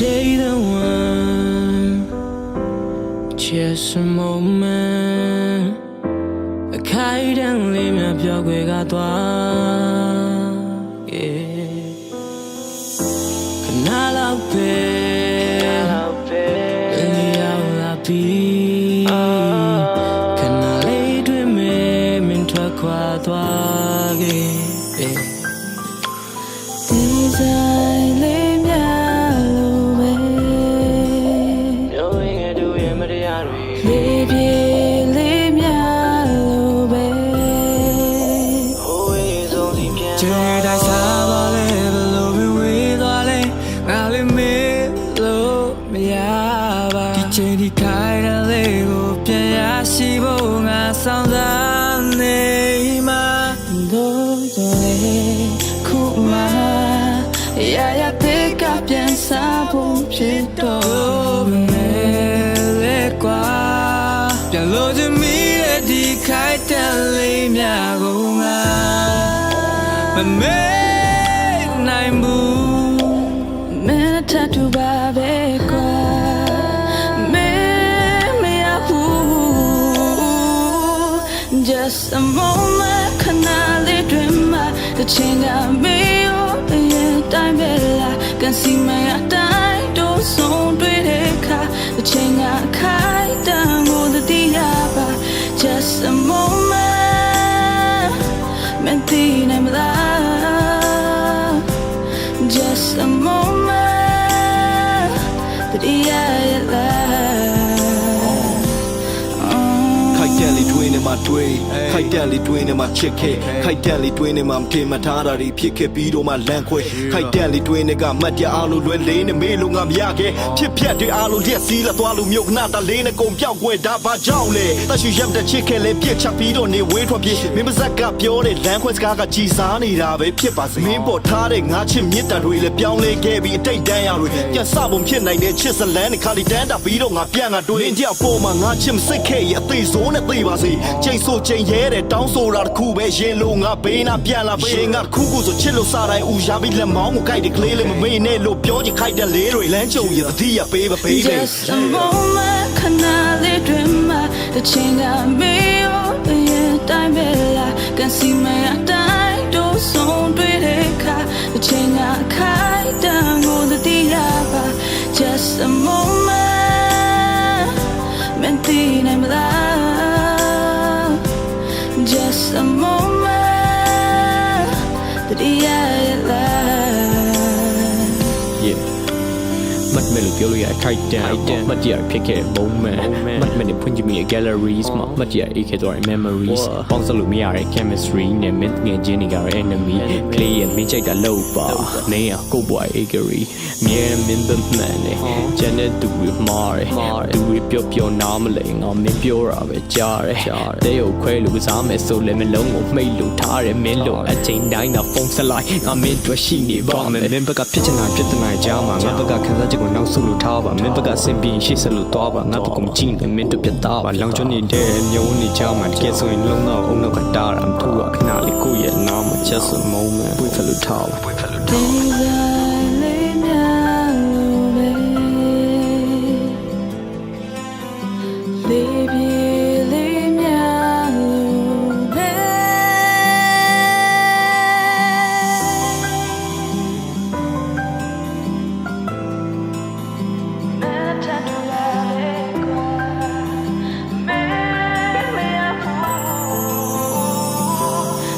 day the one, just a moment. A kite and leave me up your way, got yeah. Can I love it? Lily out la be. Can I lay with me? Min twa kwa twa yeah. ဒီဇိုင်းလေး ချိန်ဒီခိုင်တဲ့လေးကိုပြန်ရရှိဖို့ငါဆောင်စားနေမှာလို့တော့လေခုမှရရတဲ့ကပြန်စားဖို့ဖြစ်တော့လို့ပဲလေကွာပြန်လို့ချင်မိတဲ့ဒီခိုင်တဲ့လေးများကိုငါမမေ့ just a moment ခဏလေးတွင်မှတစ်ချိန်ကမေးရောရဲ့တိုင်းပဲလားကန်စီမရတိုင်းတို့ဆုံးတွေ့တဲ့အခါတစ်ချိန်ကခိုင်တန်ကိုတတိယပါ just a moment မင်းသိနိုင်မလား just a moment တက်လေးတွင်းနေမှာတွေးခိုက်တက်လေးတွင်းနေမှာချစ်ခဲ့ခိုက်တက်လေးတွင်းနေမှာမထင်မှတ်ထားတာတွေဖြစ်ခဲ့ပြီးတော့မှလန့်ခွဲခိုက်တက်လေးတွင်းနေကမတ်တအားလို့လွယ်လေးနေမေးလို့ငါမရခဲ့ဖြစ်ဖြတ်တွေအားလုံးရက်စီးလာသွားလို့မြို့ကနာတလေးနဲ့ကုန်ပြောက်ွယ်ဒါဘာကြောင့်လဲတရှိရပ်တဲ့ချစ်ခဲ့လဲပြစ်ချပြီးတော့နေဝေးထွက်ပြေးမင်းပါဇက်ကပြောတဲ့လမ်းခွဲစကားကကြည်စားနေတာပဲဖြစ်ပါစေမင်းပေါ်ထားတဲ့ငါချစ်မြတ်တာတွေလည်းပြောင်းလဲခဲ့ပြီးအတိတ်တန်းရတွေပြန်စပုံဖြစ်နိုင်တဲ့ချစ်စလန်းနဲ့ခါလီတန်းတာပြီးတော့ငါပြန်ကတွေးရင်တယောက်ပေါ်မှာငါချစ်မစိတ်ခဲ့ရအသေးစိုးနဲ့သိပါစေချိန်ဆိုချိန်ရဲတဲ့တောင်းဆိုတာတစ်ခုပဲရင်လို့ငါဘေးနာပြန်လာဘေးငါတစ်ခုခုဆိုချစ်လို့စားတိုင်းဦးရပြီးလက်မောင်းကိုကြိုက်တဲ့ကလေးလေးမမေ့နဲ့လို့ပြောချင်ခိုက်တဲ့လေးတွေလမ်းကြုံရသတိရပေးပါပေးနေ just a moment ခဏလေးတွင်မှတစ်ချိန်ကမေးရောရဲ့တိုင်းပဲလားကန်စီမရတိုင်းတို့ဆုံးတွေ့တဲ့အခါတစ်ချိန်ကခို that yeah မတ်မဲလို့ပြောလို့ရခိုက်တန်မတ်ရဖြစ်ခဲ့တဲ့ moment မတ်မဲနဲ့ဖွင့်ကြည့်မိတဲ့ galleries မှာမတ်ရအေးခဲ့သွားတဲ့ memories ပေါင်းစပ်လို့မရတဲ့ chemistry နဲ့ mint ငယ်ချင်းတွေကရဲ့ enemy play ရဲ့မင်းချိုက်တာလောက်ပါနေရကိုပွား agree မြဲမင်းသမန်နဲ့ကျန်တဲ့သူတွေမှားတယ်သူတွေပြောပြောနားမလဲငါမင်းပြောတာပဲကြားတယ်တဲ့ကိုခွဲလို့ကစားမယ်ဆိုလည်းမလုံးကိုမှိတ်လို့ထားတယ်မင်းလို့အချိန်တိုင်းတော့ဖုန်းဆက်လိုက်ငါမင်းတို့ရှိနေပါမယ်မင်းဘက်ကဖြစ်ချင်တာဖြစ်တဲ့နိုင်ကြားမှာငါဘက်ကခံစားချက်ကိုနောက်ဆုလို့ထားပါမင်းဘက်ကစင်ပြီးရှေ့ဆက်လို့သွားပါငါဘက်ကမကြည့်နဲ့မင်းတို့ပြတ်သားပါလောင်ကျွမ်းနေတဲ့မျိုးနေကြမှာတကယ်ဆိုရင်လုံးတော့အုံနောက်ကတားတာမထူကခဏလေးကိုယ့်ရဲ့နားမှာ just a moment ပွေဖက်လို့ထားပါပွေဖက်လို့ထား These are